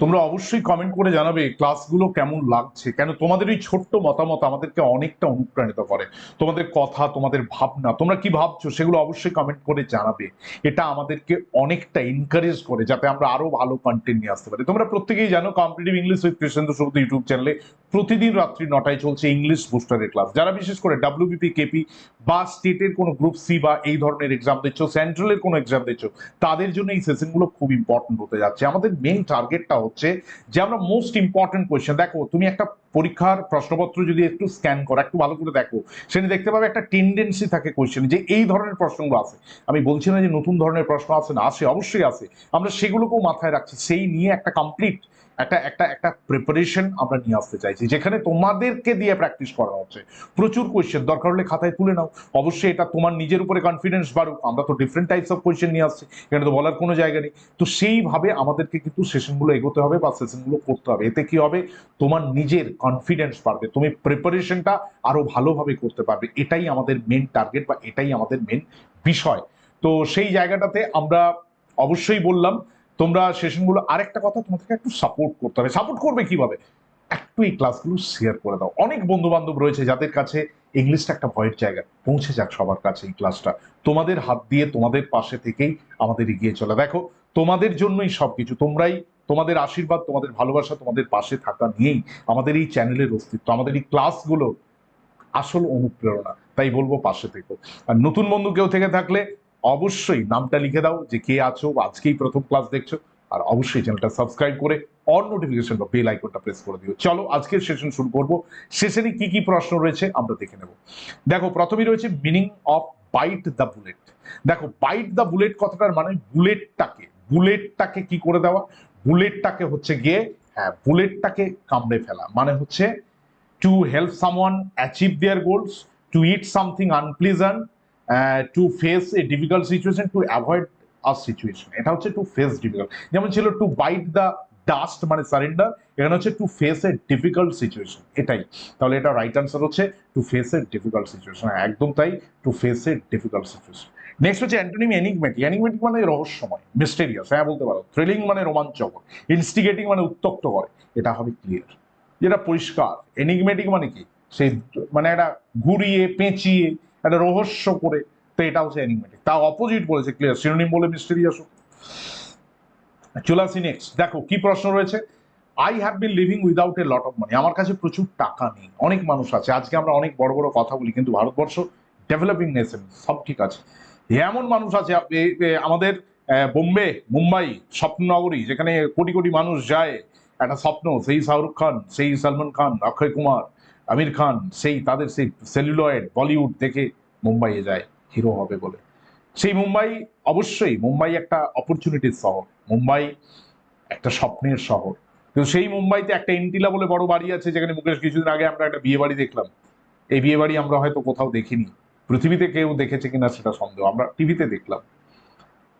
তোমরা অবশ্যই কমেন্ট করে জানাবে ক্লাসগুলো কেমন লাগছে। কেন তোমাদের এই ছোট্ট মতামত আমাদেরকে অনেকটা অনুপ্রাণিত করে। তোমাদের কথা, তোমাদের ভাবনা, তোমরা কি ভাবছ সেগুলো অবশ্যই কমেন্ট করে জানাবে। এটা আমাদেরকে অনেকটা এনকারেজ করে যাতে আমরা আরও ভালো কন্টেন্ট নিয়ে আসতে পারি। তোমরা প্রত্যেকেই জানো competitive English with Krishnendra Subrata YouTube চ্যানেলে প্রতিদিন রাত্রি নটায় চলছে ইংলিশ বুস্টারের ক্লাস যারা বিশেষ করে ডাব্লিউবিপি কেপি বা স্টেটের কোনো গ্রুপ সি বা এই ধরনের এক্সাম দিচ্ছ সেন্ট্রালের কোনো এক্সাম দিচ্ছ, তাদের জন্য এই সেশনগুলো খুব ইম্পর্টেন্ট হতে যাচ্ছে। আমাদের মেন টার্গেটটা হচ্ছে যে আমরা মোস্ট ইম্পর্টেন্ট কোয়েশ্চেন দেখো তুমি একটা পরীক্ষার প্রশ্নপত্র যদি একটু স্ক্যান করো, একটু ভালো করে দেখো, সেখানে দেখতে পাবে একটা টেন্ডেন্সি থাকে কোয়েশ্চেন যে এই ধরনের প্রশ্নগুলো আছে। আমি বলছি না যে নতুন ধরনের প্রশ্ন আছে না আসে অবশ্যই আছে। আমরা সেগুলোকেও মাথায় রাখছি। সেই নিয়ে একটা কমপ্লিট একটা একটা একটা প্রিপারেশন আমরা নিয়ে আসতে চাইছি, যেখানে তোমাদেরকে দিয়ে প্র্যাকটিস করা হচ্ছে। প্রচুর কোয়েশ্চেন দরকার হলে খাতায় তুলে নাও। অবশ্যই এটা তোমার নিজের উপরে কনফিডেন্স বাড়ুক। আমরা তো ডিফারেন্ট টাইপস অফ কোয়েশ্চেন নিয়ে আসছি, এখানে তো বলার কোনো জায়গা নেই। তো সেইভাবে আমাদেরকে কিন্তু সেশনগুলো এগোতে হবে বা সেশনগুলো করতে হবে। এতে কি হবে? তোমার নিজের কনফিডেন্স বাড়বে। তুমি প্রিপারেশনটা আরও ভালোভাবে করতে পারবে। এটাই আমাদের মেন টার্গেট বা এটাই আমাদের মেন বিষয়। তো সেই জায়গাটাতে আমরা অবশ্যই বললাম, তোমরা সেশনগুলো আরেকটা কথা তোমাদেরকে একটু সাপোর্ট করতে হবে। সাপোর্ট করবে কীভাবে? একটু এই ক্লাসগুলো শেয়ার করে দাও। অনেক বন্ধু বান্ধব রয়েছে যাদের কাছে ইংলিশটা একটা ভয়ের জায়গা। পৌঁছে যাক সবার কাছে এই ক্লাসটা তোমাদের হাত দিয়ে তোমাদের পাশে থেকেই আমাদের এগিয়ে চলে। দেখো, তোমাদের জন্যই সবকিছু। তোমরাই তোমাদের আশীর্বাদ, তোমাদের ভালোবাসা, তোমাদের পাশে থাকা নিয়েই আমাদের এই চ্যানেলের অস্তিত্ব, আমাদের এই ক্লাসগুলো আসল অনুপ্রেরণা। তাই বলব পাশে থেকো। আর নতুন বন্ধু কেউ থেকে থাকলে অবশ্যই নামটা লিখে দাও যে কে আছো আজকেই প্রথম ক্লাস দেখছ। আর অবশ্যই চ্যানেলটা সাবস্ক্রাইব করে অল নোটিফিকেশন বা বেল আইকনটা প্রেস করে দিও। চলো আজকের সেশন শুরু করব। সেশনে কি কি প্রশ্ন রয়েছে আমরা দেখে নেব। দেখো, প্রথমেই রয়েছে meaning of bite the bullet. দেখো, বাইট দ্য বুলেট কথাটার মানে বুলেটটাকে বুলেটটাকে কি করে দেওয়া? বুলেটটাকে হচ্ছে গিয়ে হ্যাঁ। বুলেটটাকে কামড়ে ফেলা। মানে হচ্ছে to help someone achieve their goals to eat something unpleasant to face a difficult situation to avoid a situation এটা হচ্ছে টু ফেস ডিফিকাল্ট যেমন ছিল টু বাইট দ্য ডাস্ট মানে সারেন্ডার এখানে হচ্ছে to face a difficult situation এটাই। তাহলে এটা রাইট আনসার হচ্ছে to face a difficult situation একদম তাই to face a difficult situation next হচ্ছে অ্যান্টোনিম এনিগমেটিক। এনিগমেটিক মানে রহস্যময় মিস্টেরিয়াস হ্যাঁ বলতে পারো। থ্রিলিং মানে রোমাঞ্চকর ইনস্টিগেটিং মানে উত্তক্ত করে। এটা হবে ক্লিয়ার যেটা পরিষ্কার, এনিগমেটিক মানে কি? সেই মানে একটা ঘুরিয়ে, পেঁচিয়ে, একটা রহস্য করে, তো এটা হচ্ছে এনিগমেটিক। তা অপোজিট বলেছে ক্লিয়ার সিনোনিম বলে মিস্টেরিয়াস চলে আসি নেক্সট দেখো, কি প্রশ্ন রয়েছে? I have been living without a lot of money আমার কাছে প্রচুর টাকা নেই। অনেক মানুষ আছে। আজকে আমরা অনেক বড় বড় কথা বলি, কিন্তু ভারতবর্ষ ডেভেলপিং নেশন সব ঠিক আছে। এমন মানুষ আছে আমাদের বোম্বে, মুম্বাই, স্বপ্ননগরী, যেখানে কোটি কোটি মানুষ যায়, একটা স্বপ্ন, সেই শাহরুখ খান, সেই সলমান খান, অক্ষয় কুমার, আমির খান, সেই তাদের সেই সেলুলয়েড বলিউড দেখে মুম্বাইয়ে যায়, হিরো হবে বলে। সেই মুম্বাই অবশ্যই, মুম্বাই একটা অপরচুনিটির শহর, মুম্বাই একটা স্বপ্নের শহর। কিন্তু সেই মুম্বাইতে একটা এন্টিলা বলে বড় বাড়ি আছে, যেখানে মুকেশ কিছুদিন আগে আমরা একটা বিয়ে বাড়ি দেখলাম। এই বিয়ে বাড়ি আমরা হয়তো কোথাও দেখিনি। পৃথিবীতে কেউ দেখেছে কিনা সেটা সন্দেহ। আমরা টিভিতে দেখলাম।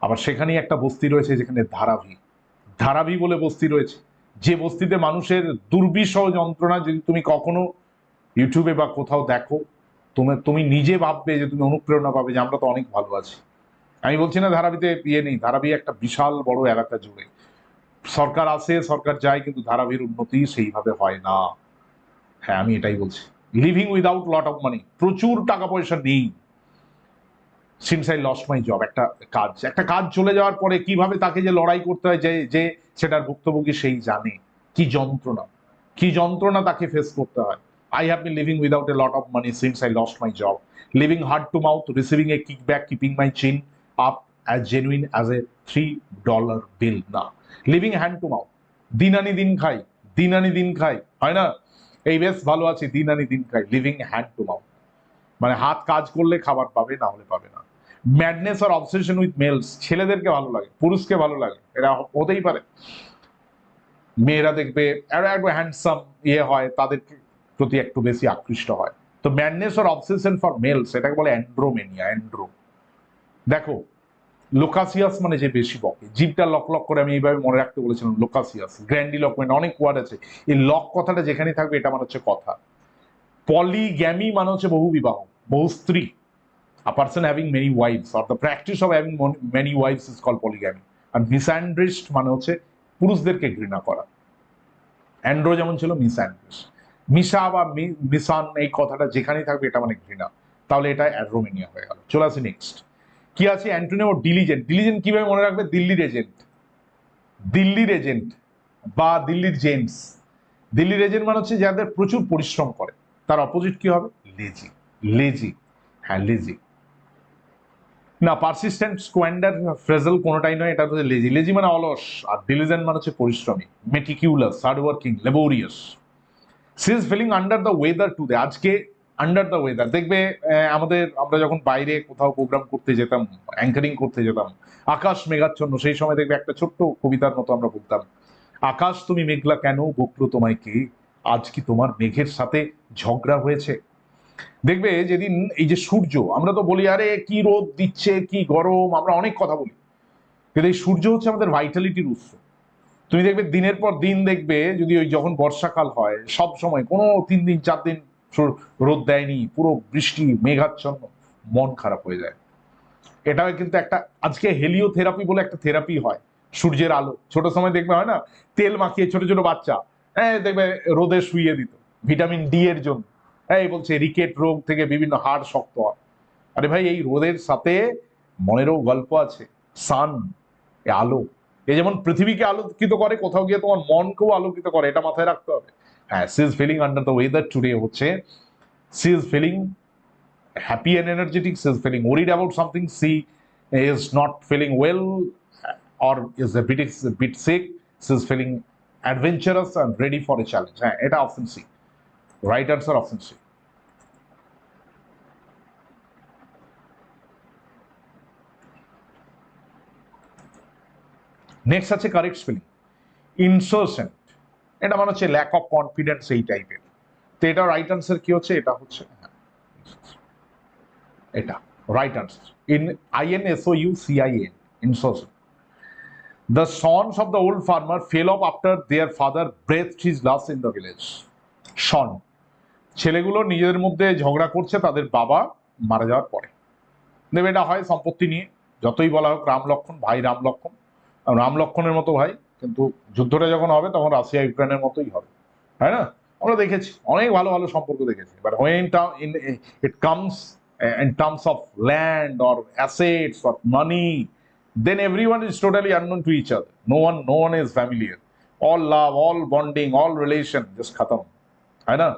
আবার সেখানেই একটা বস্তি রয়েছে যেখানে ধারাভি। ধারাভি বলে বস্তি রয়েছে। যে বস্তিতে মানুষের দুর্বিষহ যন্ত্রণা যদি তুমি কখনো ইউটিউবে বা কোথাও দেখো, তুমি তুমি নিজে ভাববে যে তুমি অনুপ্রেরণা পাবে যে আমরা তো অনেক ভালো আছি। আমি বলছি না ধারাবিতে ইয়ে নেই। ধারাবি একটা বিশাল বড় এলাকা জুড়ে। সরকার আসে সরকার যায়, কিন্তু ধারাবির উন্নতি সেইভাবে হয় না। হ্যাঁ আমি এটাই বলছি। Living without lot of money প্রচুর টাকা পয়সা নেই। Since I lost my job একটা কাজ একটা কাজ চলে যাওয়ার পরে কীভাবে তাকে যে লড়াই করতে হয়, যে যে সেটার ভুক্তভোগী সেই জানে। কি যন্ত্রণা কি যন্ত্রণা তাকে ফেস করতে হয়। I have been living without a lot of money since I lost my job living hard to mouth receiving a kick back keeping my chin up as genuine as a three dollar bill না living hand to mouth দিন আনি দিন খাই দিন আনি দিন খাই, হয় না? এই বেশ, ভালো আছি, দিন আনি দিন খাই লিভিং হ্যান্ড টু মাউথ মানে হাত কাজ করলে খাবার পাবে, না হলে পাবে না। ম্যাডনেস আর অবসেশন উইথ মেলস ছেলেদেরকে ভালো লাগে, পুরুষকে ভালো লাগে, এরা হতেই পারে। মেয়েরা দেখবে একটু হ্যান্ডসাম ইয়ে হয়, তাদের প্রতি একটু বেশি আকৃষ্ট হয়। তো ম্যাডনেস আর অবসেশন ফর মেলস এটাকে বলে অ্যান্ড্রোমেনিয়া অ্যান্ড্রো দেখো লোকাসিয়াস মানে যে বেশি বকে। জিভটা লক লক করে আমি এইভাবে মনে রাখতে বলেছিলাম, লোকাসিয়াস। গ্র্যান্ডি লকমেন্ট অনেক ওয়ার্ড আছে। এই লক কথাটা যেখানে থাকবে এটা মানে হচ্ছে কথা। পলিগ্যামি মানে হচ্ছে বহু বিবাহ, বহু স্ত্রী। A person having many wives, or the practice of having many wives is called polygamy আর মিসঅ্যান্ড্রিস্ট মানে হচ্ছে পুরুষদেরকে ঘৃণা করা। অ্যান্ড্রো যেমন ছিল মিস অ্যান্ড্রোস মিশা বা মি- মিশান এই কথাটা যেখানেই থাকবে এটা মানে ঘৃণা। তাহলে এটা অ্যাড্রোমিনিয়া হয়ে গেল। চলে আসি নেক্সট কি আছে অ্যান্টোনিও ডিলিজেন্ট। ডিলিজেন্ট কীভাবে মনে রাখবে? দিল্লির এজেন্ট। দিল্লির এজেন্ট বা দিল্লির জেন্টস। দিল্লির এজেন্ট মানে হচ্ছে যাদের প্রচুর পরিশ্রম করে। তার অপোজিট কি হবে? লেজি লেজি হ্যাঁ লেজি না পারসিস্টেন্ট স্কোয়ান্ডার ফ্রেজেল কোনোটাই নয়, এটা হচ্ছে লেজি লেজি মানে অলস, আর ডিলিজেন্ট মানে হচ্ছে পরিশ্রমী। Meticulous hard working laborious she is feeling under the weather today আজকে আন্ডার দ্য ওয়েদার দেখবে আমাদের, আমরা যখন বাইরে কোথাও প্রোগ্রাম করতে যেতাম অ্যাঙ্কারিং করতে যেতাম, আকাশ মেঘাচ্ছন্ন, সেই সময় দেখবে একটা ছোট্ট কবিতার মতো আমরা বলতাম, আকাশ তুমি মেঘলা কেন, বকলো তোমায় কে? আজ কি তোমার মেঘের সাথে ঝগড়া হয়েছে? দেখবে, যেদিন এই যে সূর্য, আমরা তো বলি, আরে, কি রোদ দিচ্ছে, কি গরম? আমরা অনেক কথা বলি। কিন্তু এই সূর্য হচ্ছে আমাদের ভাইটালিটির উৎস। তুমি দেখবে, দিনের পর দিন দেখবে, যদি ওই যখন বর্ষাকাল হয়, সব সময়, কোনো তিন দিন, চার দিন রোদ দেয়নি, পুরো বৃষ্টি, মেঘাচ্ছন্ন, মন খারাপ হয়ে যায়। এটাও কিন্তু একটা, আজকে হেলিওথেরাপি বলে একটা থেরাপি হয়, সূর্যের আলো। ছোট সময় দেখবে হয় না, তেল মাখিয়ে ছোট ছোট বাচ্চা হ্যাঁ দেখবে রোদে শুইয়ে দিত ভিটামিন ডি এর জন্য। এই বলছে রিকেট রোগ থেকে বিভিন্ন হাড় শক্ত হয়। আরে ভাই, এই রোদের সাথে মনেরও গল্প আছে সান আলো। এই যেমন পৃথিবীকে আলোকিত করে, কোথাও গিয়ে তোমার মনকেও আলোকিত করে, এটা মাথায় রাখতে হবে। হ্যাঁ she is feeling under the weather today হচ্ছে she is feeling happy and energetic she is feeling worried about something she is not feeling well or is a bit is bit sick she is feeling adventurous and ready for a challenge হ্যাঁ এটা option C right answer option C next আছে correct spelling insouciant এটা মানে হচ্ছে lack of confidence এই টাইপের তো এটা রাইট আনসার কি হচ্ছে? এটা হচ্ছে হ্যাঁ, এটা right answer in I N S O U C I N insouciant The sons of the old farmer fell off after their father breathed his last in the village. Son ছেলেগুলো নিজেদের মধ্যে ঝগড়া করছে তাদের বাবা মারা যাওয়ার পরে। দেবে এটা হয় সম্পত্তি নিয়ে। যতই বলা হোক রাম লক্ষণ ভাই রাম লক্ষণ। রাম লক্ষণের মতো ভাই কিন্তু যুদ্ধটা যখন হবে তখন রাশিয়া ইউক্রেনের মতোই হবে। তাই না? আমরা দেখেছি অনেক ভালো ভালো সম্পর্ক দেখেছি। But when in it comes terms of land or assets or money then everyone is totally unknown to each other. No one, no one is familiar. All love, all bonding, all relation just khatam. হয় না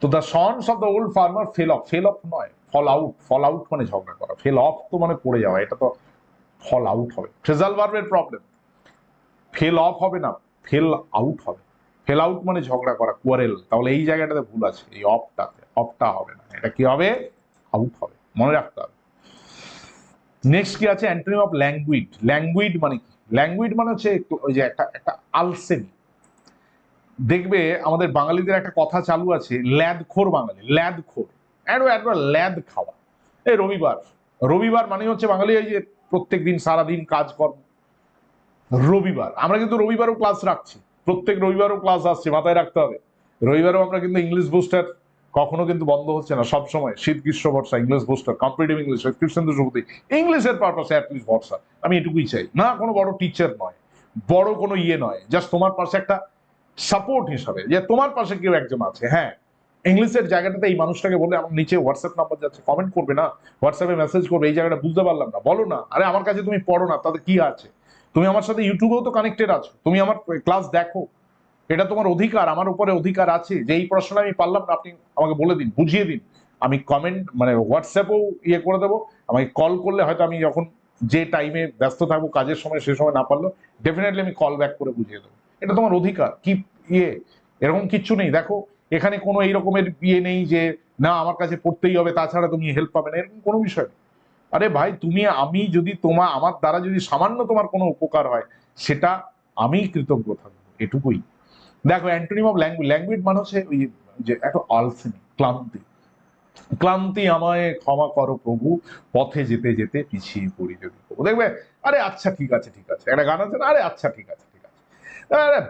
তো the sons of the old farmer fell off fell off নয় fall out fall out মানে ঝগড়া করা। Fail of তো মানে পড়ে যাওয়া। এটা তো ফল আউট হবে। ফ্রেজাল ভার্বের প্রবলেম ফেল অফ হবে না ফেল আউট হবে। ফেল আউট মানে ঝগড়া করা কোয়ারেল তাহলে এই জায়গাটাতে ভুল আছে, এই অফটাতে অফটা হবে না। এটা কি হবে? আউট হবে। মনে রাখতে হবে। নেক্সট কি আছে? অ্যান্টনি অফ ল্যাঙ্গুইড ল্যাঙ্গুইড মানে কি? ল্যাঙ্গুইড মানে হচ্ছে ওই যে একটা একটা আলসেমি। দেখবে আমাদের বাঙালিদের একটা কথা চালু আছে, ল্যাদখোর বাঙালি, ল্যাদখোর। একবার একবার ল্যাদ খাওয়া। এই রবিবার। রবিবার মানে হচ্ছে বাঙালি এই যে প্রত্যেক দিন সারাদিন কাজ কর্ম রবিবার, আমরা কিন্তু রবিবারও ক্লাস রাখছি। প্রত্যেক রবিবারও ক্লাস আসছে, মাথায় রাখতে হবে। রবিবারও আমরা কিন্তু ইংলিশ বুস্টার কখনো কিন্তু বন্ধ হচ্ছে না, সব সময়। শীত, গ্রীষ্ম, বর্ষা English booster competitive English Krishnendu Supati ইংলিশের পারপাসে অ্যাটলিস্ট ভরসা আমি এটুকুই চাই। না কোনো বড় টিচার নয়, বড় কোনো ইয়ে নয় জাস্ট তোমার পাশে একটা সাপোর্ট হিসাবে, যে তোমার পাশে কেউ একজন আছে। হ্যাঁ ইংলিশের জায়গাটাতে এই মানুষটাকে বলে আমার নিচে হোয়াটসঅ্যাপ নাম্বার যাচ্ছে কমেন্ট করবে না। হোয়াটসঅ্যাপে মেসেজ করবে, এই জায়গাটা বুঝতে পারলাম না। বলো না। আরে, আমার কাছে তুমি পড়ো না, তাতে কি আছে? তুমি আমার সাথে ইউটিউবেও তো কানেক্টেড আছো। তুমি আমার ক্লাস দেখো। এটা তোমার অধিকার, আমার উপরে অধিকার আছে। যে এই প্রশ্নটা আমি পারলাম না, আপনি আমাকে বলে দিন, বুঝিয়ে দিন। আমি কমেন্ট মানে হোয়াটসঅ্যাপেও ইয়ে করে দেবো। আমাকে কল করলে হয়তো আমি যখন যে টাইমে ব্যস্ত থাকব, কাজের সময় সে সময় না পারল ডেফিনেটলি আমি কল ব্যাক করে বুঝিয়ে দেবো। এটা তোমার অধিকার। কি ইয়ে? এরকম কিচ্ছু নেই। দেখো এখানে কোনো এই রকমের ইয়ে নেই যে, না, আমার কাছে পড়তেই হবে, তাছাড়া তুমি হেল্প পাবে না, এরকম কোনো বিষয় নেই। আরে ভাই, তুমি, আমি যদি তোমার আমার দ্বারা যদি সামান্য তোমার কোনো উপকার হয়, সেটা আমি কৃতজ্ঞ থাকব, এটুকুই। দেখো, অ্যান্টোনিম অফ ল্যাঙ্গুয়েজ ল্যাঙ্গুয়েজ মানে হচ্ছে ওই যে, একটা আলসেমি, ক্লান্তি। ক্লান্তি আমায় ক্ষমা করো প্রভু, পথে যেতে যেতে পিছিয়ে পড়ি যদি দেখবে, আরে আচ্ছা ঠিক আছে ঠিক আছে। একটা গান আছে না, আরে আচ্ছা ঠিক আছে।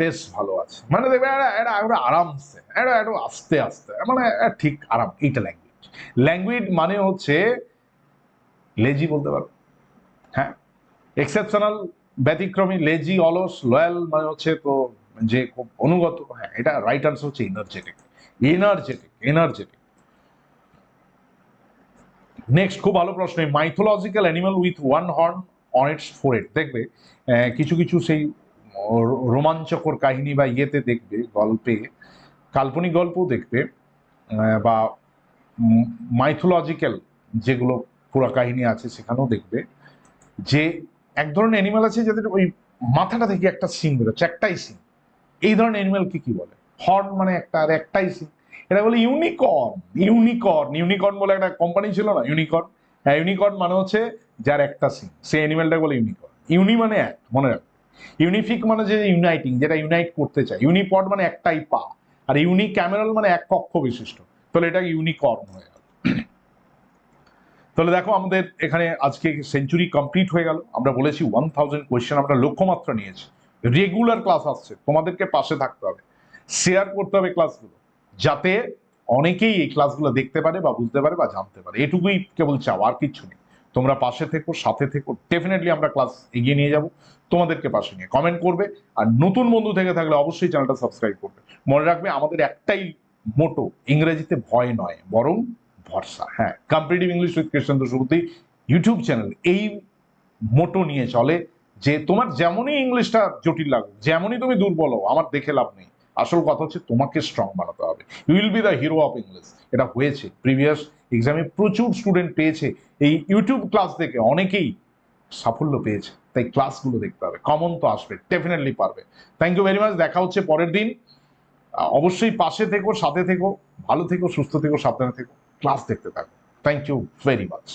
বেশ ভালো আছে। মানে দেখবে এটা একটা আরামসে এটা একটু আস্তে আস্তে মানে ঠিক আরাম, এইটা ল্যাঙ্গুয়েজ ল্যাঙ্গুয়েজ মানে হচ্ছে লেজি বলতে পারো। হ্যাঁ? এক্সেপশনাল ব্যতিক্রমী লেজি অলস লয়াল মানে হচ্ছে তো যে খুব অনুগত হ্যাঁ এটা রাইট আনসার হচ্ছে এনার্জেটিক এনার্জেটিক এনার্জেটিক নেক্সট খুব ভালো প্রশ্ন mythological animal with one horn on its forehead দেখবে কিছু কিছু সেই রোমাঞ্চকর কাহিনী বা ইয়েতে দেখবে, গল্পে, কাল্পনিক গল্পও দেখবে বা মাইথোলজিক্যাল যেগুলো পুরা কাহিনী আছে সেখানেও দেখবে। যে এক ধরনের অ্যানিমাল আছে যাদের ওই মাথাটা থেকে একটা সিং বেরোচ্ছে, একটাই সিং এই ধরনের অ্যানিমালকে কি বলে? হর্ন মানে একটা আর একটাই সিং এটা বলে ইউনিকর্ন ইউনিকর্ন ইউনিকর্ন বলে একটা কোম্পানি ছিল না ইউনিকর্ন হ্যাঁ ইউনিকর্ন মানে হচ্ছে যার একটা সিং সেই অ্যানিমালটা বলে ইউনিকর্ন ইউনি মানে এক, মনে রাখবে ইউনিফিক মানে যে ইউনাইটিং যেটা ইউনাইট করতে চায়। ইউনিপড মানে একটাই পা, আর ইউনি ক্যামেরাল মানে এক কক্ষ বিশিষ্ট। তাহলে এটা ইউনিকর্ন হয়ে গেল। তাহলে দেখো আমাদের এখানে আজকে সেঞ্চুরি কমপ্লিট হয়ে গেল। আমরা বলেছি ওয়ান থাউজেন্ড কোয়েশ্চেন আমরা লক্ষ্যমাত্রা নিয়েছি। রেগুলার ক্লাস আসছে, তোমাদেরকে পাশে থাকতে হবে। শেয়ার করতে হবে ক্লাসগুলো যাতে অনেকেই এই ক্লাসগুলো দেখতে পারে বা বুঝতে পারে বা জানতে পারে। এটুকুই কেবল চাও আর কিচ্ছু নেই। তোমরা পাশে থেকো, সাথে থেকো। ডেফিনেটলি আমরা ক্লাস এগিয়ে নিয়ে যাব। তোমাদেরকে পাশে নিয়ে কমেন্ট করবে। আর নতুন বন্ধু থেকে থাকলে অবশ্যই চ্যানেলটা সাবস্ক্রাইব করবে। মনে রাখবে, আমাদের একটাই মোটো ইংরেজিতে ভয় নয়, বরং ভরসা। হ্যাঁ competitive English with Krishnendra Subuti YouTube channel এই মোটো নিয়ে চলে, যে তোমার যেমনই ইংলিশটা জটিল লাগুক, যেমনই তুমি দুর্বল হও, আমার দেখে লাভ নেই। আসল কথা হচ্ছে তোমাকে স্ট্রং বানাতে হবে। You will be the hero of English এটা হয়েছে। প্রিভিয়াস এক্সামে প্রচুর স্টুডেন্ট পেয়েছে। এই ইউটিউব ক্লাস থেকে অনেকেই সাফল্য পেয়েছে। তাই ক্লাসগুলো দেখতে হবে। কমন তো আসবে। ডেফিনেটলি পারবে। থ্যাংক ইউ ভেরি মাচ দেখা হচ্ছে পরের দিন। অবশ্যই পাশে থেকো, সাথে থেকো, ভালো থেকো, সুস্থ থেকো, সাবধানে থেকো। ক্লাস দেখতে থাকো। Thank you very much